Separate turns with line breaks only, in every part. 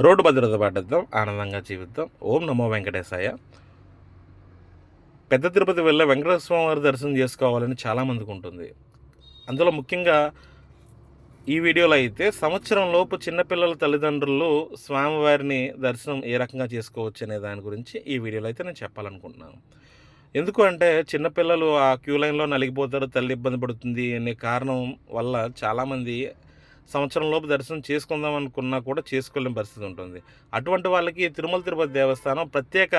Road భద్రత పాటిద్దాం ఆనందంగా జీవిద్దాం. ఓం నమో వెంకటేశాయ. పెద్ద తిరుపతి వెళ్ళే వెంకటేశ్వర వారి దర్శనం చేసుకోవాలని చాలామందికి ఉంటుంది. అందులో ముఖ్యంగా ఈ వీడియోలో అయితే సంవత్సరం లోపు చిన్నపిల్లల తల్లిదండ్రులు స్వామివారిని దర్శనం ఏ రకంగా చేసుకోవచ్చు అనే దాని గురించి ఈ వీడియోలో అయితే నేను చెప్పాలనుకుంటున్నాను. ఎందుకు అంటే చిన్నపిల్లలు ఆ క్యూ లైన్లో నలిగిపోతారు తల్లి ఇబ్బంది పడుతుంది అనే కారణం వల్ల చాలామంది సంవత్సరంలోపు దర్శనం చేసుకుందాం అనుకున్నా కూడా చేసుకోలేని పరిస్థితి ఉంటుంది. అటువంటి వాళ్ళకి తిరుమల తిరుపతి దేవస్థానం ప్రత్యేక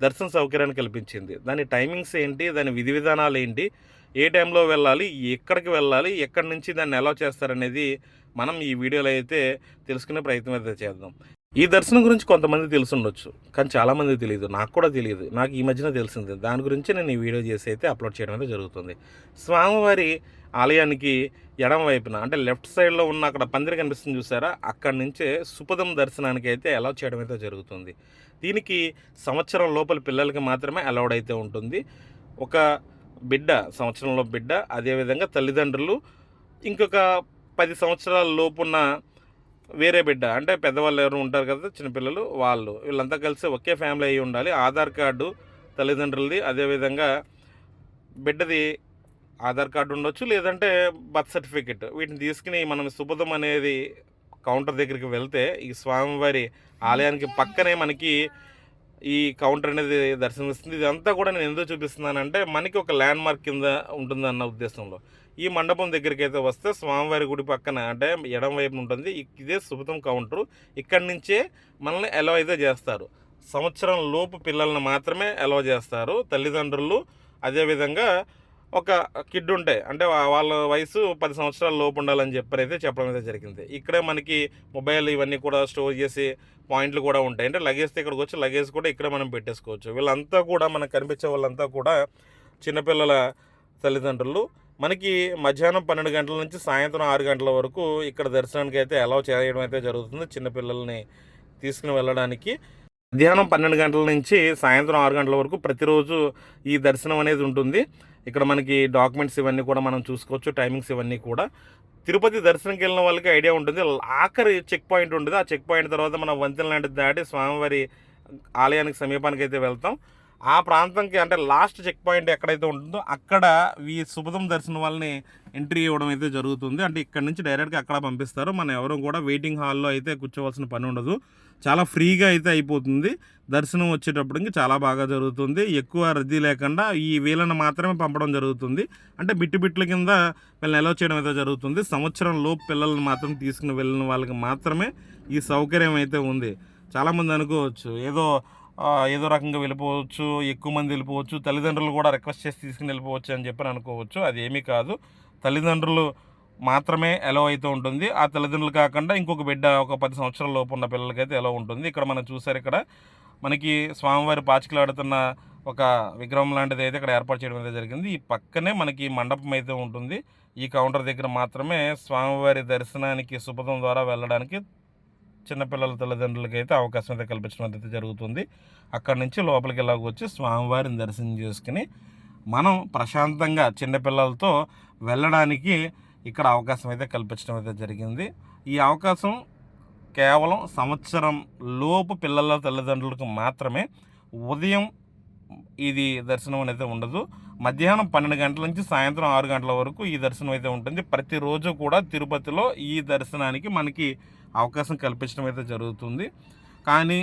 దర్శన సౌకర్యాన్ని కల్పించింది. దాని టైమింగ్స్ ఏంటి? దాని విధి విధానాలు ఏంటి? ఏ టైంలో వెళ్ళాలి? ఎక్కడికి వెళ్ళాలి? ఎక్కడి నుంచి దాన్ని ఎలా చేస్తారనేది మనం ఈ వీడియోలో అయితే తెలుసుకునే ప్రయత్నం అయితే చేద్దాం. ఈ దర్శనం గురించి కొంతమంది తెలుసుండొచ్చు కానీ చాలామంది తెలియదు నాకు కూడా తెలియదు నాకు ఈ మధ్యన తెలిసింది. దాని గురించి నేను ఈ వీడియో చేసి అయితే అప్లోడ్ చేయడం అయితే జరుగుతుంది. స్వామివారి ఆలయానికి ఎడమ వైపున అంటే లెఫ్ట్ సైడ్లో ఉన్న అక్కడ పందిరి కనిపిస్తుంది చూసారా? అక్కడి నుంచే సుపదం దర్శనానికి అయితే అలౌ చేయడం అయితే జరుగుతుంది. దీనికి సంవత్సరం లోపల పిల్లలకి మాత్రమే అలౌడ్ అయితే ఉంటుంది. ఒక బిడ్డ సంవత్సరంలో బిడ్డ అదేవిధంగా తల్లిదండ్రులు ఇంకొక పది సంవత్సరాల లోపున్న వేరే బిడ్డ అంటే పెద్దవాళ్ళు ఎవరు ఉంటారు కదా చిన్నపిల్లలు వాళ్ళు. వీళ్ళంతా కలిసి ఒకే ఫ్యామిలీ అయి ఉండాలి. ఆధార్ కార్డు తల్లిదండ్రులది అదేవిధంగా బిడ్డది ఆధార్ కార్డు ఉండొచ్చు లేదంటే బర్త్ సర్టిఫికెట్. వీటిని తీసుకుని మనం సుపదం అనేది కౌంటర్ దగ్గరికి వెళ్తే ఈ స్వామివారి ఆలయానికి పక్కనే మనకి ఈ కౌంటర్ అనేది దర్శనమిస్తుంది. ఇదంతా కూడా నేను ఎందుకు చూపిస్తున్నానంటే మనకి ఒక ల్యాండ్ మార్క్ కింద ఉంటుందన్న ఉద్దేశంలో. ఈ మండపం దగ్గరికి అయితే వస్తే స్వామివారి గుడి పక్కన అంటే ఎడం వైపు ఉంటుంది. ఇదే సుభతం కౌంటరు. ఇక్కడి నుంచే మనల్ని అలవ్ అయితే చేస్తారు. సంవత్సరం లోపు పిల్లల్ని మాత్రమే అలవ్ చేస్తారు. తల్లిదండ్రులు అదేవిధంగా ఒక కిడ్ ఉంటే అంటే వాళ్ళ వయసు పది సంవత్సరాల లోపు ఉండాలని చెప్పి అయితే చెప్పడం అయితే జరిగింది. ఇక్కడే మనకి మొబైల్ ఇవన్నీ కూడా స్టోర్ చేసి పాయింట్లు కూడా ఉంటాయి. అంటే లగేజ్ ఇక్కడికి వచ్చి లగేజ్ కూడా ఇక్కడే మనం పెట్టేసుకోవచ్చు. వీళ్ళంతా కూడా మనకు కనిపించే వాళ్ళంతా కూడా చిన్నపిల్లల తల్లిదండ్రులు. మనకి మధ్యాహ్నం పన్నెండు గంటల నుంచి సాయంత్రం ఆరు గంటల వరకు ఇక్కడ దర్శనానికి అయితే అలౌ చేయడం అయితే జరుగుతుంది చిన్నపిల్లల్ని తీసుకుని వెళ్ళడానికి. మధ్యాహ్నం పన్నెండు గంటల నుంచి సాయంత్రం ఆరు గంటల వరకు ప్రతిరోజు ఈ దర్శనం అనేది ఉంటుంది. ఇక్కడ మనకి డాక్యుమెంట్స్ ఇవన్నీ కూడా మనం చూసుకోవచ్చు టైమింగ్స్ ఇవన్నీ కూడా. తిరుపతి దర్శనంకి వెళ్ళిన వాళ్ళకి ఐడియా ఉంటుంది. ఆఖరి చెక్ పాయింట్ ఉంటుంది. ఆ చెక్ పాయింట్ తర్వాత మనం వంతెన లాంటిది దాటి స్వామివారి ఆలయానికి సమీపానికి అయితే వెళ్తాం. ఆ ప్రాంతంకి అంటే లాస్ట్ చెక్ పాయింట్ ఎక్కడైతే ఉంటుందో అక్కడ ఈ సుభదం దర్శనం వాళ్ళని ఎంట్రీ ఇవ్వడం అయితే జరుగుతుంది. అంటే ఇక్కడ నుంచి డైరెక్ట్గా అక్కడ పంపిస్తారు. మనం ఎవరు కూడా వెయిటింగ్ హాల్లో అయితే కూర్చోవలసిన పని ఉండదు. చాలా ఫ్రీగా అయితే అయిపోతుంది. దర్శనం వచ్చేటప్పటికి చాలా బాగా జరుగుతుంది. ఎక్కువ రద్దీ లేకుండా ఈ వీళ్ళని మాత్రమే పంపడం జరుగుతుంది. అంటే బిట్టు బిట్ల కింద వీళ్ళని ఎలా చేయడం అయితే జరుగుతుంది. సంవత్సరం లోపు పిల్లల్ని మాత్రం తీసుకుని వెళ్ళిన వాళ్ళకి మాత్రమే ఈ సౌకర్యం అయితే ఉంది. చాలామంది అనుకోవచ్చు. ఏదో ఏదో రకంగా వెళ్ళిపోవచ్చు ఎక్కువ మంది వెళ్ళిపోవచ్చు తల్లిదండ్రులు కూడా రిక్వెస్ట్ చేసి తీసుకుని వెళ్ళిపోవచ్చు అని చెప్పి అనుకోవచ్చు అది ఏమీ కాదు. తల్లిదండ్రులు మాత్రమే ఎలో అయితే ఉంటుంది. ఆ తల్లిదండ్రులు కాకుండా ఇంకొక బిడ్డ ఒక పది సంవత్సరాల లోపు ఉన్న పిల్లలకైతే ఎలా ఉంటుంది. ఇక్కడ మనం చూసారు ఇక్కడ మనకి స్వామివారి పాచికలాడుతున్న ఒక విగ్రహం లాంటిది అయితే ఇక్కడ ఏర్పాటు చేయడం అయితే జరిగింది. ఈ పక్కనే మనకి మండపం అయితే ఉంటుంది. ఈ కౌంటర్ దగ్గర మాత్రమే స్వామివారి దర్శనానికి సుపథం ద్వారా వెళ్ళడానికి చిన్నపిల్లల తల్లిదండ్రులకి అయితే అవకాశం అయితే కల్పించడం అయితే జరుగుతుంది. అక్కడి నుంచి లోపలికి వెళ్ళాక వచ్చి స్వామివారిని దర్శనం చేసుకుని మనం ప్రశాంతంగా చిన్నపిల్లలతో వెళ్ళడానికి ఇక్కడ అవకాశం అయితే కల్పించడం అయితే జరిగింది. ఈ అవకాశం కేవలం సంవత్సరం లోపు పిల్లల తల్లిదండ్రులకు మాత్రమే ఉదయం ఇది దర్శనం అనేది ఉండదు. మధ్యాహ్నం పన్నెండు గంటల నుంచి సాయంత్రం ఆరు గంటల వరకు ఈ దర్శనం అయితే ఉంటుంది. ప్రతిరోజు కూడా తిరుపతిలో ఈ దర్శనానికి మనకి అవకాశం కల్పించడం అయితే జరుగుతుంది. కానీ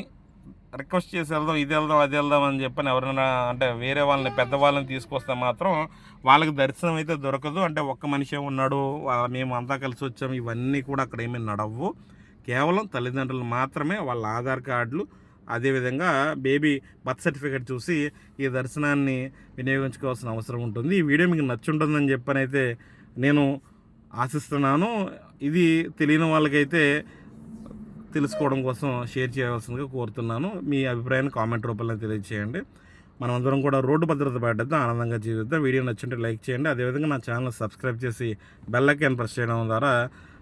రిక్వెస్ట్ చేసి వెళ్దాం ఇది వెళ్దాం అది వెళ్దాం అని చెప్పని ఎవరైనా అంటే వేరే వాళ్ళని పెద్దవాళ్ళని తీసుకొస్తే మాత్రం వాళ్ళకి దర్శనం అయితే దొరకదు. అంటే ఒక్క మనిషే ఉన్నాడు మేము అంతా కలిసి వచ్చాము ఇవన్నీ కూడా అక్కడ ఏమీ నడవు కేవలం తల్లిదండ్రులు మాత్రమే వాళ్ళ ఆధార్ కార్డులు అదేవిధంగా బేబీ బర్త్ సర్టిఫికేట్ చూసి ఈ దర్శనాన్ని వినియోగించుకోవాల్సిన అవసరం ఉంటుంది. ఈ వీడియో మీకు నచ్చుంటుందని చెప్పనైతే నేను ఆశిస్తున్నాను. ఇది తెలియని వాళ్ళకైతే తెలుసుకోవడం కోసం షేర్ చేయవలసిందిగా కోరుతున్నాను. మీ అభిప్రాయాన్ని కామెంట్ రూపంలో తెలియజేయండి. మనం అందరం కూడా రోడ్డు భద్రత పడ్డద్దాం ఆనందంగా జీవిద్దాం. వీడియో నచ్చుంటే లైక్ చేయండి. అదేవిధంగా నా ఛానల్ సబ్స్క్రైబ్ చేసి బెల్ ఐకాన్ ప్రెస్ చేయడం ద్వారా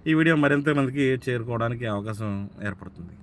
ఈ వీడియో మరింత మందికి చేరుకోవడానికి అవకాశం ఏర్పడుతుంది.